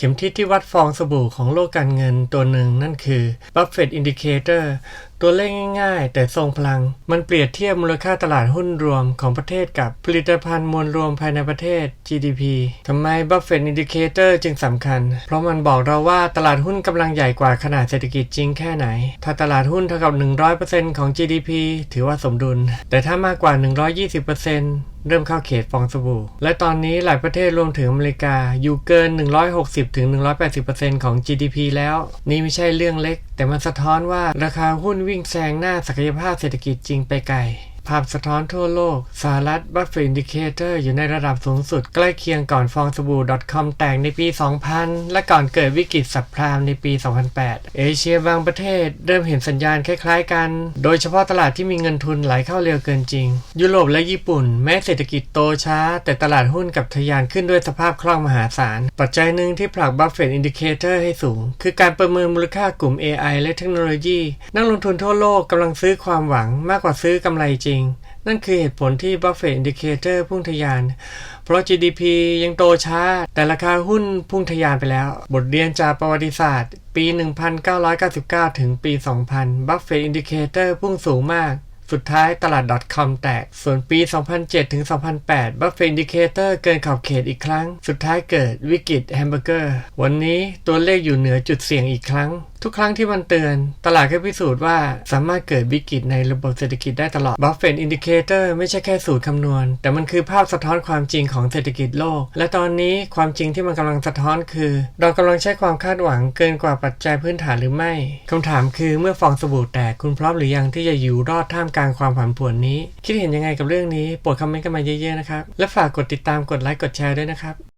เข็มทิศที่วัดฟองสบู่ของโลกการเงินตัวหนึ่งนั่นคือ Buffett Indicator ตัวเลขง่ายๆ แต่ทรงพลัง มันเปรียบเทียบมูลค่าตลาดหุ้นรวมของประเทศกับผลิตภัณฑ์มวลรวมภายในประเทศ GDP ทำไม Buffett Indicator จึงสำคัญ เพราะมันบอกเราว่าตลาดหุ้นกำลังใหญ่กว่าขนาดเศรษฐกิจจริงแค่ไหน ถ้าตลาดหุ้นเท่ากับ 100%ของ GDP ถือว่าสมดุล แต่ถ้ามากกว่า 120%เริ่มเข้าเขตฟองสบู่ และตอนนี้หลายประเทศรวมถึงอเมริกา อยู่เกิน 160-180%ของ GDP แล้ว นี่ไม่ใช่เรื่องเล็ก แต่มันสะท้อนว่าราคาหุ้นวิ่งแซงหน้าศักยภาพเศรษฐกิจจริงไปไกล ภาพสะท้อนทั่วโลกสหรัฐบัฟเฟอินดิเคเตอร์อยู่ในระดับสูงสุดใกล้เคียงก่อนฟองสบู่ .com แตกในปี 2000 และก่อนเกิดวิกฤตสับพรามในปี 2008 เอเชียบางประเทศเริ่มเห็นสัญญาณคล้ายๆกัน โดยเฉพาะตลาดที่มีเงินทุนไหลเข้าเร็วเกินจริง ยุโรปและญี่ปุ่น แม้เศรษฐกิจโตช้า แต่ตลาดหุ้นกับทะยานขึ้นด้วยสภาพคล่องมหาศาล ปัจจัยหนึ่งที่ผลักบัฟเฟ t อินดิเคเตอร์ให้สูง คือการประเมินมูลค่ากลุ่ม AI และเทคโนโลยี นักลงทุนทั่วโลกกำลังซื้อความหวังมากกว่าซื้อกำไรจริงนั่นคือเหตุผลที่ Buffett Indicator พุ่งทะยาน เพราะ GDP ยังโตช้า แต่ราคาหุ้นพุ่งทะยานไปแล้ว บทเรียนจากประวัติศาสตร์ ปี 1999 ถึงปี 2000 Buffett Indicator พุ่งสูงมากสุดท้ายตลาด .com แตก ส่วนปี 2007 ถึง 2008 Buffett Indicator เกินขอบเขตอีกครั้ง สุดท้ายเกิดวิกฤตแฮมเบอร์เกอร์ วันนี้ตัวเลขอยู่เหนือจุดเสี่ยงอีกครั้ง ทุกครั้งที่มันเตือน ตลาดแค่พิสูจน์ว่าสามารถเกิดวิกฤตในระบบเศรษฐกิจได้ตลอด Buffett Indicator ไม่ใช่แค่สูตรคำนวณ แต่มันคือภาพสะท้อนความจริงของเศรษฐกิจโลก และตอนนี้ความจริงที่มันกำลังสะท้อนคือ เรากำลังใช้ความคาดหวังเกินกว่าปัจจัยพื้นฐานหรือไม่คำถามคือเมื่อฟองสบู่แตกคุณพร้อมหรือยังที่จะอยู่รอดท่ามกลางความผันผวนนี้ คิดเห็นยังไงกับเรื่องนี้โปรดคอมเมนต์กันมาเยอะๆนะครับและฝากกดติดตามกดไลค์กดแชร์ด้วยนะครับ